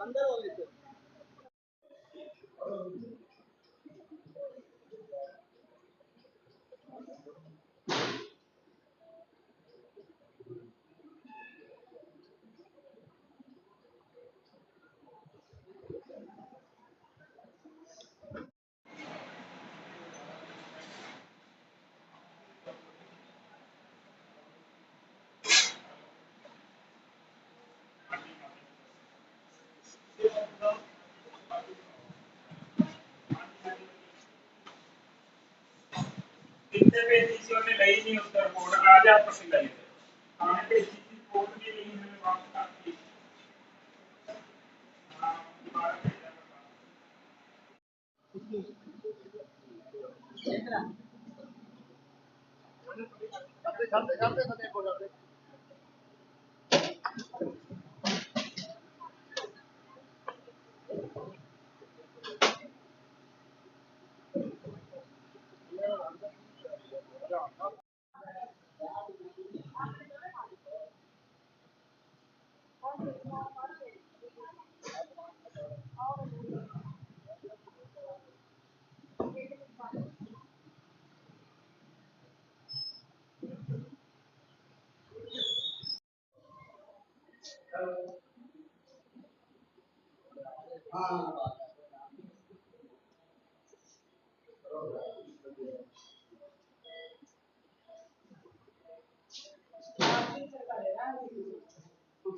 अंदर ਕਿੰਨੇ ਭੇਜੀ ਸੀ, ਉਹਨੇ ਲਈ ਨਹੀਂ ਉਸ ਰਿਪੋਰਟ ਆ ਜਾ ਆਪਸ ਵਿੱਚ ਲਈ ਆਣੇ ਭੇਜੀ ਸੀ ਰਿਪੋਰਟ ਵੀ ਨਹੀਂ ਹमें ਵਾਪਸ ਕਰਤੀ ਹਾਂ ਦੁਬਾਰਾ ਭੇਜਿਆ ਮੈਂ। ਤੁਸੀਂ ਆ ਜਾਓ ਤੁਸੀਂ ਨਹੀਂ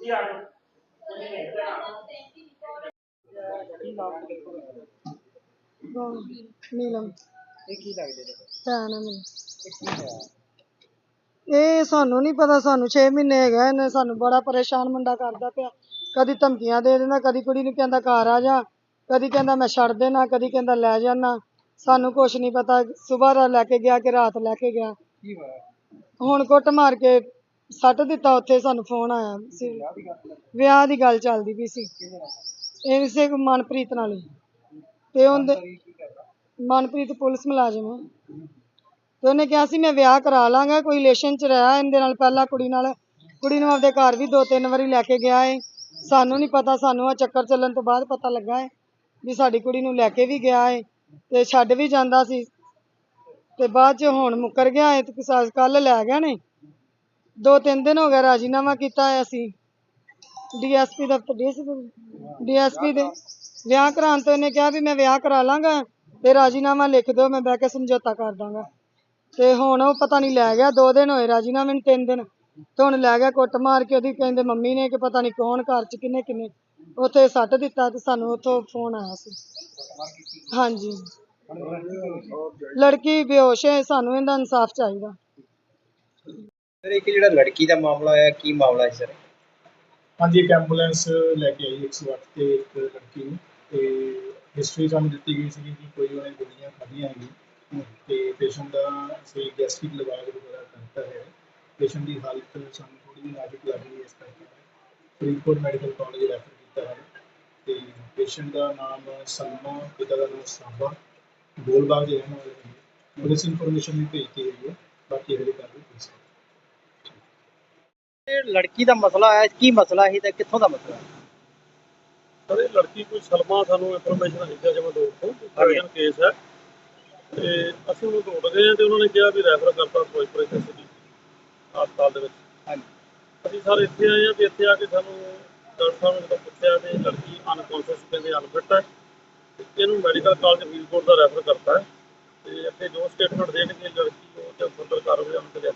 ਇੱਧਰ ਆ ਨੀਲਮ। ਇਹ ਕੀ ਲੱਗਦੇ ਨੇ? ਭੈਣ ਆ ਮੇਰੀ। ਇਹ ਕੀ ਹੋਇਆ? ਇਹ ਸਾਨੂੰ ਨਹੀਂ ਪਤਾ ਸਾਨੂੰ 6 ਮਹੀਨੇ ਹੈਗਾ ਇਹਨੇ ਸਾਨੂੰ ਬੜਾ ਪਰੇਸ਼ਾਨ ਮੁੰਡਾ ਕਰਦਾ ਪਿਆ। ਕਦੀ ਧਮਕੀਆਂ ਦੇ ਦਿੰਦਾ ਕਦੀ ਕੁੜੀ ਨੂੰ ਕਹਿੰਦਾ ਘਰ ਆ ਜਾ ਕਦੀ ਕਹਿੰਦਾ ਮੈਂ ਛੱਡ ਦੇਣਾ ਕਦੀ ਕਹਿੰਦਾ ਲੈ ਜਾਣਾ। ਸਾਨੂੰ ਕੁਝ ਨਹੀਂ ਪਤਾ ਸਵੇਰ ਲੈ ਕੇ ਗਿਆ ਕਿ ਰਾਤ ਲੈ ਕੇ ਗਿਆ। ਕੀ ਹੋਇਆ? ਹੁਣ ਕੁੱਟ ਮਾਰ ਕੇ ਸੱਟ ਦਿੱਤਾ ਉੱਥੇ, ਸਾਨੂੰ ਫੋਨ ਆਇਆ ਸੀ। ਵਿਆਹ ਦੀ ਗੱਲ ਚੱਲਦੀ ਪਈ ਸੀ। ਕਿਹਦੇ ਨਾਲ ਇਹ ਮਨਪ੍ਰੀਤ ਨਾਲ ਹੀ। ਤੇ ਉਹਦੇ ਮਨਪ੍ਰੀਤ ਪੁਲਿਸ ਮੁਲਾਜ਼ਮ ਹੈ ਤੇ ਉਹਨੇ ਕਿਹਾ ਸੀ, ਮੈਂ ਵਿਆਹ ਕਰਾ ਲਾਂਗਾ, ਕੋਈ ਰਿਲੇਸ਼ਨ ਚ ਰਿਹਾ ਇਹਦੇ ਨਾਲ। ਪਹਿਲਾਂ ਕੁੜੀ ਨਾਲ, ਕੁੜੀ ਨੂੰ ਆਪਦੇ ਘਰ ਵੀ ਦੋ ਤਿੰਨ ਵਾਰੀ ਲੈ ਕੇ ਗਿਆ ਏ। ਸਾਨੂੰ ਨਹੀਂ ਪਤਾ, ਸਾਨੂੰ ਆ ਚੱਕਰ ਚੱਲਣ ਤੋਂ ਬਾਅਦ ਪਤਾ ਲੱਗਾ ਏ ਵੀ ਸਾਡੀ ਕੁੜੀ ਨੂੰ ਲੈ ਕੇ ਵੀ ਗਿਆ ਏ ਤੇ ਛੱਡ ਵੀ ਜਾਂਦਾ ਸੀ। ਤੇ ਬਾਅਦ ਚ ਹੁਣ ਮੁੱਕਰ ਗਿਆ ਏ ਤੇ ਕੱਲ ਲੈ ਗਿਆ ਨੇ। ਦੋ ਤਿੰਨ ਦਿਨ ਹੋ ਗਿਆ ਰਾਜੀਨਾਮਾ ਕੀਤਾ ਹੈ ਅਸੀਂ ਡੀਐਸਪੀ ਦਫ਼ਤਰ ਡੀਐਸਪੀ ਦੇ ਵਿਆਹ ਕਰਾਉਣ ਤੋਂ ਇਹਨੇ ਕਿਹਾ ਵੀ ਮੈਂ ਵਿਆਹ ਕਰਾ ਲਾਂਗਾ ਤੇ ਰਾਜੀਨਾਮਾ ਲਿਖ ਦਿਓ, ਮੈਂ ਬਹਿ ਕੇ ਸਮਝੌਤਾ ਕਰ ਦਾਂਗਾ। ਤੇ ਹੁਣ ਉਹ ਪਤਾ ਨਹੀਂ ਲੈ ਗਿਆ, ਦੋ ਦਿਨ ਹੋਏ ਰਾਜੀਨਾਮੇ ਨੂੰ, ਤਿੰਨ ਦਿਨ। ਤੇ ਹੁਣ ਲੈ ਗਿਆ ਕੁੱਟ ਮਾਰ ਕੇ ਉਹਦੀ, ਕਹਿੰਦੇ ਮੰਮੀ ਨੇ ਕਿ ਪਤਾ ਨਹੀਂ ਕੌਣ ਘਰ ਚ ਕਿੰਨੇ ਕਿੰਨੇ, ਉੱਥੇ ਸੱਟ ਦਿੱਤਾ ਤੇ ਸਾਨੂੰ ਉੱਥੋਂ ਫੋਨ ਆਇਆ ਸੀ। ਹਾਂਜੀ। ਲੜਕੀ ਬੇਹੋਸ਼ ਹੈ, ਸਾਨੂੰ ਇਹਦਾ ਇਨਸਾਫ ਚਾਹੀਦਾ। ਸਰ ਇੱਕ ਜਿਹੜਾ ਲੜਕੀ ਦਾ ਮਾਮਲਾ ਹੋਇਆ ਕੀ ਮਾਮਲਾ ਹੈ ਸਰ? ਹਾਂਜੀ ਇੱਕ ਐਂਬੂਲੈਂਸ ਲੈ ਕੇ ਆਈ 108 ਤੇ ਇੱਕ ਲੜਕੀ ਨੂੰ ਤੇ ਹਿਸਟਰੀ ਸਾਨੂੰ ਦਿੱਤੀ ਗਈ ਸੀ ਕਿ ਕੋਈ ਉਹਨੇ ਗੋਲੀਆਂ ਖਾਧੀਆਂ ਹੈਗੀਆਂ ਤੇ ਪੇਸ਼ੈਂਟ ਦਾ ਅਸੀਂ ਗੈਸਟ੍ਰਿਕ ਲਵਾਜ ਵਗੈਰਾ ਕਰਤਾ ਹੈ। ਪੇਸ਼ੈਂਟ ਦੀ ਹਾਲਤ ਸਾਨੂੰ ਥੋੜੀ ਜਿਹੀ ਨਾਜ਼ੁਕ ਲੱਗ ਰਹੀ ਹੈ ਇਸ ਕਰਕੇ। ਫਰੀਦਕੋਟ ਮੈਡੀਕਲ ਕਾਲਜ ਰੈਫਰ ਕੀਤਾ ਹੈ। ਤੇ ਪੇਸ਼ੈਂਟ ਦਾ ਨਾਮ ਸਲਮਾ ਪਿਤਾ ਦਾ ਨਾਮ ਸਾਬਾ ਗੋਲਬਾਗ ਦੇ ਰਹਿਣ ਵਾਲੇ ਨੇ। ਪੁਲਿਸ ਇਨਫੋਰਮੇਸ਼ਨ ਵੀ ਭੇਜਤੀ ਗਈ ਹੈ। ਬਾਕੀ ਅਗਲੀ ਕਾਰਵਾਈ ਪੁਲਿਸ ਇਹ ਲੜਕੀ ਦਾ ਮਸਲਾ ਹੈ ਕੀ ਮਸਲਾ ਹੈ ਤੇ ਕਿੱਥੋਂ ਦਾ ਮਸਲਾ ਹੈ? ਸਰ ਇਹ ਲੜਕੀ ਕੋਈ ਸਲਮਾ ਸਾਨੂੰ ਇਨਫੋਰਮੇਸ਼ਨ ਆਈ ਸੀ ਜਮਾ ਦੋ ਤੋਂ ਪ੍ਰੋਵੀਜ਼ਨ ਕੇਸ ਹੈ। ਤੇ ਅਸੀਂ ਉਹਨੂੰ ਦੌੜ ਗਏ ਹਾਂ ਤੇ ਉਹਨਾਂ ਨੇ ਕਿਹਾ ਵੀ ਰੈਫਰ ਕਰਤਾ ਫਿਰੋਜ਼ਪੁਰ ਯੂਨੀਵਰਸਿਟੀ ਹਸਪਤਾਲ ਦੇ ਵਿੱਚ। ਹਾਂਜੀ ਅਸੀਂ ਸਾਰੇ ਇੱਥੇ ਆਏ ਹਾਂ ਤੇ ਇੱਥੇ ਆ ਕੇ ਸਾਨੂੰ ਡਾਕਟਰ ਸਾਹਿਬ ਨੇ ਜਦੋਂ ਪੁੱਛਿਆ ਤੇ ਲੜਕੀ ਅਨਕੌਂਸ਼ੀਅਸ ਕਹਿੰਦੇ ਅਨਫਿਟ ਹੈ ਤੇ ਇਹਨੂੰ ਮੈਡੀਕਲ ਕਾਲਜ ਫਰੀਦਕੋਟ ਦਾ ਰੈਫਰ ਕਰਤਾ ਹੈ। ਤੇ ਅੱਗੇ ਜੋ ਸਟੇਟਮੈਂਟ ਦੇਣਗੇ ਲੜਕੀ ਉਹ ਤੇ ਫਰਦਰ ਕਾਰਵਾਈ ਉਹਨਾਂ ਤੇ ਲਿਆ